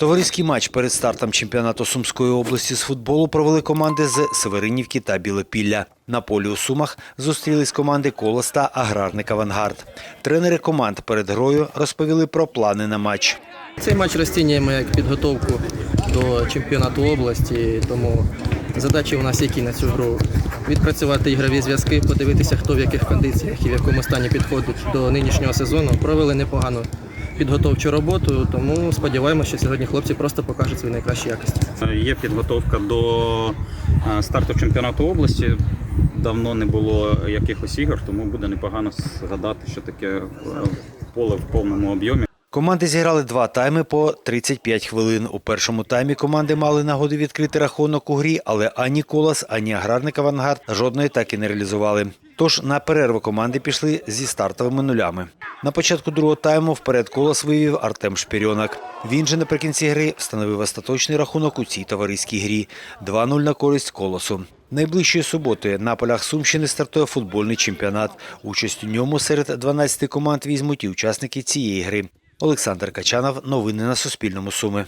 Товариський матч перед стартом чемпіонату Сумської області з футболу провели команди з Северинівки та Білопілля. На полі у Сумах зустрілись команди Колос та Аграрник Авангард. Тренери команд перед грою розповіли про плани на матч. Цей матч розцінюємо як підготовку до чемпіонату області, тому задачі у нас які на цю гру. Відпрацювати ігрові зв'язки, подивитися, хто в яких кондиціях і в якому стані підходить до нинішнього сезону. Провели непогану підготовчу роботу, тому сподіваємося, що сьогодні хлопці просто покажуть свої найкращі якості. Є підготовка до е, старту чемпіонату області. Давно не було якихось ігор, тому буде непогано згадати, що таке е, поле в повному об'ємі. Команди зіграли два тайми по 35 хвилин. У першому таймі команди мали нагоду відкрити рахунок у грі, але ані Колос, ані Аграрник Авангард жодної так і не реалізували. Тож на перерву команди пішли зі стартовими нулями. На початку другого тайму вперед Колос вивів Артем Шпірьонок. Він же наприкінці гри встановив остаточний рахунок у цій товариській грі 2-0 на користь Колосу. Найближчої суботи на полях Сумщини стартує футбольний чемпіонат. Участь у ньому серед 12 команд візьмуть і учасники цієї гри. Олександр Качанов. Новини на Суспільному. Суми.